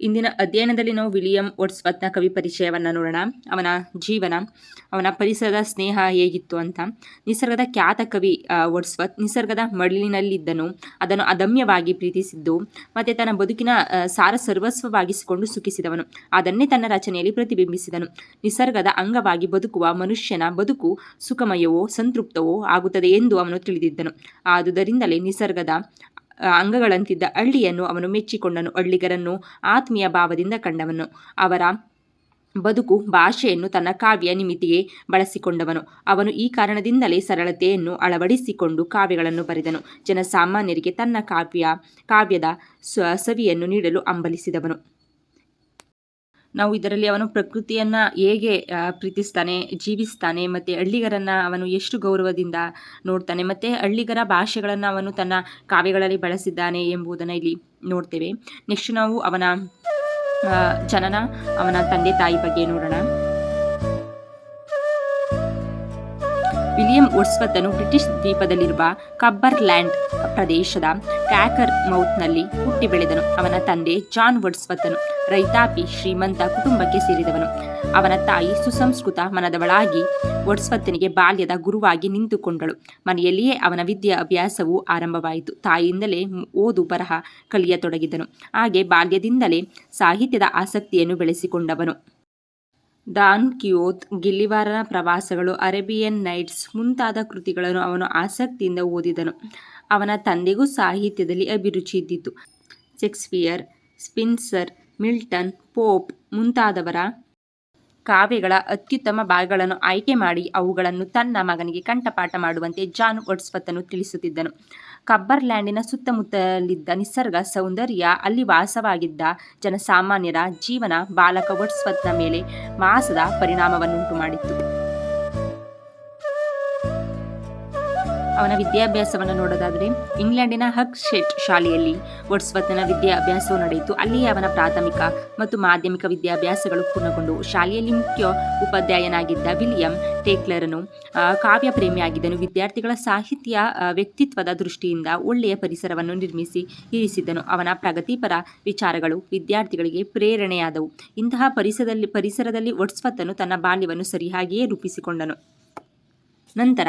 ಇಂದಿನ ಅಧ್ಯಯನದಲ್ಲಿ ನಾವು ವಿಲಿಯಂ ವರ್ಡ್ಸ್ವತ್ನ ಕವಿ ಪರಿಚಯವನ್ನು ನೋಡೋಣ. ಅವನ ಜೀವನ, ಅವನ ಪರಿಸರದ ಸ್ನೇಹ ಹೇಗಿತ್ತು ಅಂತ. ನಿಸರ್ಗದ ಖ್ಯಾತ ಕವಿ ವರ್ಡ್ಸ್ವತ್ ನಿಸರ್ಗದ ಮಡಲಿನಲ್ಲಿದ್ದನು ಅದನ್ನು ಅದಮ್ಯವಾಗಿ ಪ್ರೀತಿಸಿದ್ದು, ಮತ್ತು ತನ್ನ ಬದುಕಿನ ಸಾರ ಸರ್ವಸ್ವವಾಗಿಸಿಕೊಂಡು ಸುಖಿಸಿದವನು. ಅದನ್ನೇ ತನ್ನ ರಚನೆಯಲ್ಲಿ ಪ್ರತಿಬಿಂಬಿಸಿದನು. ನಿಸರ್ಗದ ಅಂಗವಾಗಿ ಬದುಕುವ ಮನುಷ್ಯನ ಬದುಕು ಸುಖಮಯವೋ, ಸಂತೃಪ್ತವೋ ಆಗುತ್ತದೆ ಎಂದು ಅವನು ತಿಳಿದಿದ್ದನು. ಆದುದರಿಂದಲೇ ನಿಸರ್ಗದ ಅಂಗಗಳಂತಿದ್ದ ಹಳ್ಳಿಯನ್ನು ಅವನು ಮೆಚ್ಚಿಕೊಂಡನು. ಅಳ್ಳಿಗರನ್ನು ಆತ್ಮೀಯ ಭಾವದಿಂದ ಕಂಡವನು. ಅವರ ಬದುಕು ಭಾಷೆಯನ್ನು ತನ್ನ ಕಾವ್ಯ ನಿಮಿತಿಗೆ ಬಳಸಿಕೊಂಡವನು. ಅವನು ಈ ಕಾರಣದಿಂದಲೇ ಸರಳತೆಯನ್ನು ಅಳವಡಿಸಿಕೊಂಡು ಕಾವ್ಯಗಳನ್ನು ಬರೆದನು. ಜನಸಾಮಾನ್ಯರಿಗೆ ತನ್ನ ಕಾವ್ಯ, ಕಾವ್ಯದ ಸವಿಯನ್ನು ನೀಡಲು ಹಂಬಲಿಸಿದವನು ನಾವು ಇದರಲ್ಲಿ ಅವನು ಪ್ರಕೃತಿಯನ್ನು ಹೇಗೆ ಪ್ರೀತಿಸ್ತಾನೆ, ಜೀವಿಸ್ತಾನೆ, ಮತ್ತು ಹಳ್ಳಿಗರನ್ನು ಅವನು ಎಷ್ಟು ಗೌರವದಿಂದ ನೋಡ್ತಾನೆ, ಮತ್ತು ಹಳ್ಳಿಗರ ಭಾಷೆಗಳನ್ನು ಅವನು ತನ್ನ ಕಾವ್ಯಗಳಲ್ಲಿ ಬಳಸಿದ್ದಾನೆ ಎಂಬುದನ್ನು ಇಲ್ಲಿ ನೋಡ್ತೇವೆ. ನೆಕ್ಸ್ಟ್ ನಾವು ಅವನ ಜನನ, ಅವನ ತಂದೆ ತಾಯಿ ಬಗ್ಗೆ ನೋಡೋಣ. ವಿಲಿಯಂ ವರ್ಸ್ವತ್ತನು ಬ್ರಿಟಿಷ್ ದ್ವೀಪದಲ್ಲಿರುವ ಕಬ್ಬರ್ಲ್ಯಾಂಡ್ ಪ್ರದೇಶದ ಕ್ಯಾಕರ್ ಮೌತ್ನಲ್ಲಿ ಹುಟ್ಟಿ ಬೆಳೆದನು. ಅವನ ತಂದೆ ಜಾನ್ ವರ್ಡ್ಸ್ವತ್ತನು ರೈತಾಪಿ ಶ್ರೀಮಂತ ಕುಟುಂಬಕ್ಕೆ ಸೇರಿದವನು. ಅವನ ತಾಯಿ ಸುಸಂಸ್ಕೃತ ಮನದವಳಾಗಿ ವರ್ಡ್ಸ್ವತ್ತನಿಗೆ ಬಾಲ್ಯದ ಗುರುವಾಗಿ ನಿಂತುಕೊಂಡಳು. ಮನೆಯಲ್ಲಿಯೇ ಅವನ ವಿದ್ಯಾ ಅಭ್ಯಾಸವು ಆರಂಭವಾಯಿತು. ತಾಯಿಯಿಂದಲೇ ಓದು ಬರಹ ಕಲಿಯತೊಡಗಿದನು. ಹಾಗೆ ಬಾಲ್ಯದಿಂದಲೇ ಸಾಹಿತ್ಯದ ಆಸಕ್ತಿಯನ್ನು ಬೆಳೆಸಿಕೊಂಡವನು. ಡಾನ್ ಕಿಯೋತ್ ಗಿಲ್ಲಿವಾರನ ಪ್ರವಾಸಗಳು ಅರೇಬಿಯನ್ ನೈಟ್ಸ್ ಮುಂತಾದ ಕೃತಿಗಳನ್ನು ಅವನು ಆಸಕ್ತಿಯಿಂದ ಓದಿದನು. ಅವನ ತಂದೆಗೂ ಸಾಹಿತ್ಯದಲ್ಲಿ ಅಭಿರುಚಿ ಇದ್ದಿತು ಶೇಕ್ಸ್ಪಿಯರ್, ಸ್ಪಿನ್ಸರ್, ಮಿಲ್ಟನ್, ಪೋಪ್ ಮುಂತಾದವರ ಕಾವ್ಯಗಳ ಅತ್ಯುತ್ತಮ ಭಾಗಗಳನ್ನು ಆಯ್ಕೆ ಮಾಡಿ ಅವುಗಳನ್ನು ತನ್ನ ಮಗನಿಗೆ ಕಂಠಪಾಠ ಮಾಡುವಂತೆ ಜಾನ್ ವರ್ಡ್ಸ್ವತ್ತನು ತಿಳಿಸುತ್ತಿದ್ದನು. ಕಬ್ಬರ್ಲ್ಯಾಂಡಿನ ಸುತ್ತಮುತ್ತಲಿದ್ದ ನಿಸರ್ಗ ಸೌಂದರ್ಯ ಅಲ್ಲಿ ವಾಸವಾಗಿದ್ದ ಜನಸಾಮಾನ್ಯರ ಜೀವನ ಬಾಲಕ ವರ್ಡ್ಸ್ವತ್ನ ಮೇಲೆ ಮಾಸದ ಪರಿಣಾಮವನ್ನುಂಟು ಮಾಡಿತ್ತು ಅವನ ವಿದ್ಯಾಭ್ಯಾಸವನ್ನು ನೋಡೋದಾದರೆ ಇಂಗ್ಲೆಂಡಿನ ಹಕ್ ಶೆಟ್ ಶಾಲೆಯಲ್ಲಿ ವರ್ಡ್ಸ್ವತ್ನ ವಿದ್ಯಾಭ್ಯಾಸವು ನಡೆಯಿತು. ಅಲ್ಲಿಯೇ ಅವನ ಪ್ರಾಥಮಿಕ ಮತ್ತು ಮಾಧ್ಯಮಿಕ ವಿದ್ಯಾಭ್ಯಾಸಗಳು ಪೂರ್ಣಗೊಂಡವು ಶಾಲೆಯಲ್ಲಿ ಮುಖ್ಯ ಉಪಾಧ್ಯಾಯನಾಗಿದ್ದ ವಿಲಿಯಂ ಟೇಕ್ಲರನು ಕಾವ್ಯ ಪ್ರೇಮಿಯಾಗಿದ್ದನು ವಿದ್ಯಾರ್ಥಿಗಳ ಸಾಹಿತ್ಯ ವ್ಯಕ್ತಿತ್ವದ ದೃಷ್ಟಿಯಿಂದ ಒಳ್ಳೆಯ ಪರಿಸರವನ್ನು ನಿರ್ಮಿಸಿ ಇರಿಸಿದ್ದನು. ಅವನ ಪ್ರಗತಿಪರ ವಿಚಾರಗಳು ವಿದ್ಯಾರ್ಥಿಗಳಿಗೆ ಪ್ರೇರಣೆಯಾದವು. ಇಂತಹ ಪರಿಸರದಲ್ಲಿ ಪರಿಸರದಲ್ಲಿ ವರ್ಡ್ಸ್ವತ್ತನು ತನ್ನ ಬಾಲ್ಯವನ್ನು ಸರಿಯಾಗಿಯೇ ರೂಪಿಸಿಕೊಂಡನು. ನಂತರ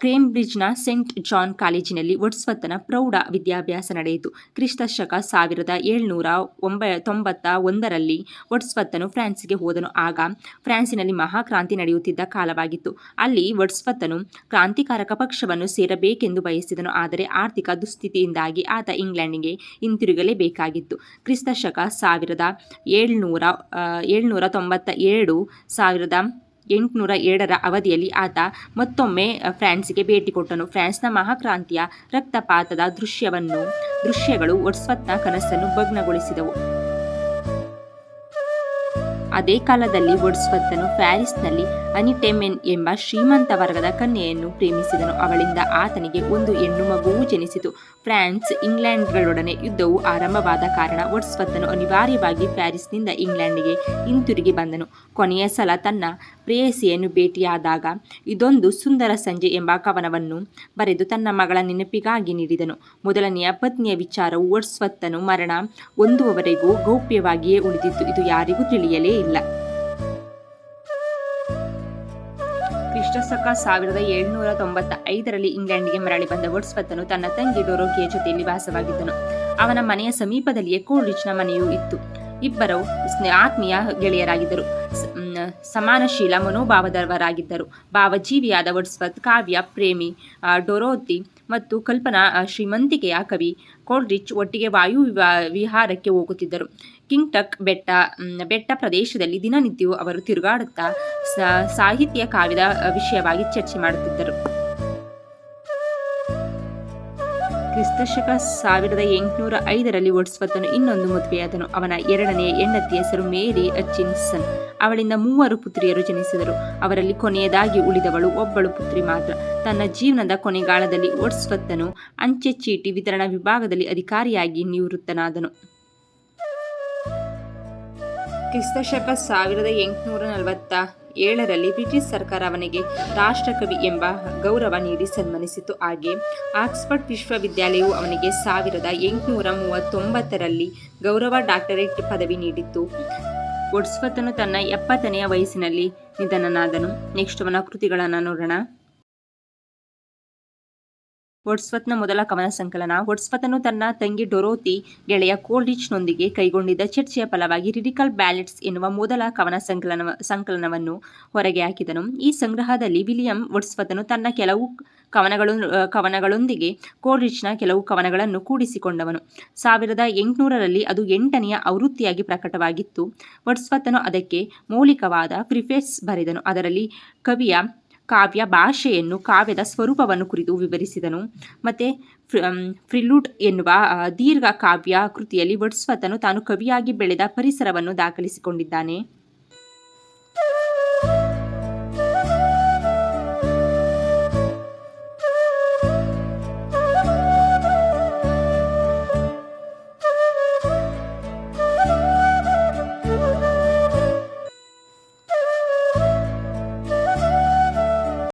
ಕ್ರೇಮ್ ಕೇಂಬ್ರಿಡ್ಜ್ನ ಸೆಂಟ್ ಜಾನ್ ಕಾಲೇಜಿನಲ್ಲಿ ವಟ್ಸ್ವತ್ತನ ಪ್ರೌಢ ವಿದ್ಯಾಭ್ಯಾಸ ನಡೆಯಿತು. ಕ್ರಿಸ್ತ ಶಕ ಸಾವಿರದ ಏಳ್ನೂರ ಒಂಬ, ತೊಂಬತ್ತ ಒಂದರಲ್ಲಿ ವಟ್ಸ್ವತ್ತನು ಫ್ರಾನ್ಸ್ಗೆ ಹೋದನು. ಆಗ ಫ್ರಾನ್ಸಿನಲ್ಲಿ ಮಹಾಕ್ರಾಂತಿ ನಡೆಯುತ್ತಿದ್ದ ಕಾಲವಾಗಿತ್ತು. ಅಲ್ಲಿ ವಟ್ಸ್ವತ್ತನು ಕ್ರಾಂತಿಕಾರಕ ಪಕ್ಷವನ್ನು ಸೇರಬೇಕೆಂದು ಬಯಸಿದನು. ಆದರೆ ಆರ್ಥಿಕ ದುಸ್ಥಿತಿಯಿಂದಾಗಿ ಆತ ಇಂಗ್ಲೆಂಡಿಗೆ ಹಿಂತಿರುಗಲೇಬೇಕಾಗಿತ್ತು. ಕ್ರಿಸ್ತ ಶಕ ಸಾವಿರದ ಏಳ್ನೂರ ಏಳ್ನೂರ ತೊಂಬತ್ತ ಎರಡು ಸಾವಿರದ ಎಂಟುನೂರ ಎರಡರ ಅವಧಿಯಲ್ಲಿ ಆತ ಮತ್ತೊಮ್ಮೆ ಫ್ರಾನ್ಸ್ಗೆ ಭೇಟಿ ಕೊಟ್ಟನು. ಫ್ರಾನ್ಸ್ನ ಮಹಾಕ್ರಾಂತಿಯ ರಕ್ತಪಾತದ ದೃಶ್ಯವನ್ನು, ದೃಶ್ಯಗಳು ಒಟ್ಸ್ವತ್ನ ಕನಸನ್ನು ಭಗ್ನಗೊಳಿಸಿದವು. ಅದೇ ಕಾಲದಲ್ಲಿ ವರ್ಡ್ಸ್ವತ್ತನು ಪ್ಯಾರಿಸ್ನಲ್ಲಿ ಅನಿಟೆಮೆನ್ ಎಂಬ ಶ್ರೀಮಂತ ವರ್ಗದ ಕನ್ಯೆಯನ್ನು ಪ್ರೇಮಿಸಿದನು. ಅವಳಿಂದ ಆತನಿಗೆ ಒಂದು ಹೆಣ್ಣು ಮಗುವೂ ಜನಿಸಿತು. ಫ್ರಾನ್ಸ್ ಇಂಗ್ಲೆಂಡ್ಗಳೊಡನೆ ಯುದ್ಧವು ಆರಂಭವಾದ ಕಾರಣ ವರ್ಡ್ಸ್ವತ್ತನು ಅನಿವಾರ್ಯವಾಗಿ ಪ್ಯಾರಿಸ್ನಿಂದ ಇಂಗ್ಲೆಂಡ್ಗೆ ಹಿಂತಿರುಗಿ ಬಂದನು. ಕೊನೆಯ ಸಲ ತನ್ನ ಪ್ರೇಯಸಿಯನ್ನು ಭೇಟಿಯಾದಾಗ ಇದೊಂದು ಸುಂದರ ಸಂಜೆ ಎಂಬ ಕವನವನ್ನು ಬರೆದು ತನ್ನ ಮಗಳ ನೆನಪಿಗಾಗಿ ನೀಡಿದನು. ಮೊದಲನೆಯ ಪತ್ನಿಯ ವಿಚಾರವು ವರ್ಸ್ವತ್ತನು ಮರಣ ಹೊಂದುವವರೆಗೂ ಗೌಪ್ಯವಾಗಿಯೇ ಉಳಿದಿತ್ತು ಇದು ಯಾರಿಗೂ ತಿಳಿಯಲೇ ಇಲ್ಲ. ಕ್ರಿಸ್ತಶಕ ಸಾವಿರದ ಏಳುನೂರ ತೊಂಬತ್ತ ಐದರಲ್ಲಿ ಇಂಗ್ಲೆಂಡ್ಗೆ ಮರಳಿ ಬಂದ ವರ್ಡ್ಸ್ವತ್ತನು ತನ್ನ ತಂಗಿ ಡೊರೋಕಿಯ ಜೊತೆಯಲ್ಲಿ ವಾಸವಾಗಿದ್ದನು. ಅವನ ಮನೆಯ ಸಮೀಪದಲ್ಲಿಯೇ ಕೋಲ್ರಿಚ್ನ ಮನೆಯೂ ಇತ್ತು. ಇಬ್ಬರು ಆತ್ಮೀಯ ಗೆಳೆಯರಾಗಿದ್ದರು. ಸಮಾನಶೀಲ ಮನೋಭಾವದವರಾಗಿದ್ದರು ಭಾವಜೀವಿಯಾದ ವರ್ಡ್ಸ್ವತ್ ಕಾವ್ಯ, ಪ್ರೇಮಿ ಡೊರೋತಿ ಮತ್ತು ಕಲ್ಪನಾ ಶ್ರೀಮಂತಿಕೆಯ ಕವಿ ಕೋಲ್ರಿಚ್ ಒಟ್ಟಿಗೆ ವಾಯು ವಿಹಾರಕ್ಕೆ ಹೋಗುತ್ತಿದ್ದರು. ಕಿಂಗ್ಟಕ್ ಬೆಟ್ಟ ಬೆಟ್ಟ ಪ್ರದೇಶದಲ್ಲಿ ದಿನನಿತ್ಯವೂ ಅವರು ತಿರುಗಾಡುತ್ತಾ ಸಾಹಿತ್ಯ, ಕಾವ್ಯದ ವಿಷಯವಾಗಿ ಚರ್ಚೆ ಮಾಡುತ್ತಿದ್ದರು. ಕ್ರಿಸ್ತಶಕ ಸಾವಿರದ ಎಂಟುನೂರ ಐದರಲ್ಲಿ ವರ್ಡ್ಸ್ವತ್ತನು ಇನ್ನೊಂದು ಮದುವೆಯಾದನು. ಅವನ ಎರಡನೆಯ ಹೆಂಡತಿಯ ಹೆಸರು ಮೇರಿ ಅಚಿನ್ಸನ್ ಅವಳಿಂದ ಮೂವರು ಪುತ್ರಿಯರು ಜನಿಸಿದರು. ಅವರಲ್ಲಿ ಕೊನೆಯದಾಗಿ ಉಳಿದವಳು ಒಬ್ಬಳು ಪುತ್ರಿ ಮಾತ್ರ. ತನ್ನ ಜೀವನದ ಕೊನೆಗಾಲದಲ್ಲಿ ವರ್ಡ್ಸ್ವತ್ತನು ಅಂಚೆ ಚೀಟಿ ವಿತರಣಾ ವಿಭಾಗದಲ್ಲಿ ಅಧಿಕಾರಿಯಾಗಿ ನಿವೃತ್ತನಾದನು. ಕ್ರಿಸ್ತಶಕ ಸಾವಿರದ ಎಂಟುನೂರ ನಲವತ್ತ ಏಳರಲ್ಲಿ ಬ್ರಿಟಿಷ್ ಸರ್ಕಾರ ಅವನಿಗೆ ರಾಷ್ಟ್ರಕವಿ ಎಂಬ ಗೌರವ ನೀಡಿ ಸನ್ಮಾನಿಸಿತು. ಹಾಗೆ ಆಕ್ಸ್ಫರ್ಡ್ ವಿಶ್ವವಿದ್ಯಾಲಯವು ಅವನಿಗೆ ಸಾವಿರದ ಎಂಟುನೂರ ಮೂವತ್ತೊಂಬತ್ತರಲ್ಲಿ ಗೌರವ ಡಾಕ್ಟರೇಟ್ ಪದವಿ ನೀಡಿತ್ತು. ಒಡ್ಸ್ವತನು ತನ್ನ ಎಪ್ಪತ್ತನೆಯ ವಯಸ್ಸಿನಲ್ಲಿ ನಿಧನನಾದನು. ನೆಕ್ಸ್ಟ್ ಅವನ ಕೃತಿಗಳನ್ನು ನೋಡೋಣ. ವರ್ಡ್ಸ್ವತ್ನ ಮೊದಲ ಕವನ ಸಂಕಲನ. ವರ್ಡ್ಸ್ವತನು ತನ್ನ ತಂಗಿ ಡೊರೋತಿ, ಗೆಳೆಯ ಕೋಲ್ರಿಚ್ನೊಂದಿಗೆ ಕೈಗೊಂಡಿದ್ದ ಚರ್ಚೆಯ ಫಲವಾಗಿ ರಿಡಿಕಲ್ ಬ್ಯಾಲೆಟ್ಸ್ ಎನ್ನುವ ಮೊದಲ ಕವನ ಸಂಕಲನ ಸಂಕಲನವನ್ನು ಹೊರಗೆ ಹಾಕಿದನು. ಈ ಸಂಗ್ರಹದಲ್ಲಿ ವಿಲಿಯಂ ವರ್ಡ್ಸ್ವತನು ತನ್ನ ಕೆಲವು ಕವನಗಳು, ಕವನಗಳೊಂದಿಗೆ ಕೋಲ್ರಿಚ್ನ ಕೆಲವು ಕವನಗಳನ್ನು ಕೂಡಿಸಿಕೊಂಡವನು. ಸಾವಿರದ ಎಂಟುನೂರರಲ್ಲಿ ಅದು ಎಂಟನೆಯ ಆವೃತ್ತಿಯಾಗಿ ಪ್ರಕಟವಾಗಿತ್ತು. ವರ್ಡ್ಸ್ವತನು ಅದಕ್ಕೆ ಮೌಲಿಕವಾದ ಪ್ರಿಫೇಸ್ ಬರೆದನು. ಅದರಲ್ಲಿ ಕವಿಯ ಕಾವ್ಯ ಭಾಷೆಯನ್ನು, ಕಾವ್ಯದ ಸ್ವರೂಪವನ್ನು ಕುರಿತು ವಿವರಿಸಿದನು. ಮತ್ತು ಫ್ರಿಲೂಟ್ ಎನ್ನುವ ದೀರ್ಘ ಕಾವ್ಯ ಕೃತಿಯಲ್ಲಿ ವರ್ಡ್ಸ್ವತನು ತಾನು ಕವಿಯಾಗಿ ಬೆಳೆದ ಪರಿಸರವನ್ನು ದಾಖಲಿಸಿಕೊಂಡಿದ್ದಾನೆ.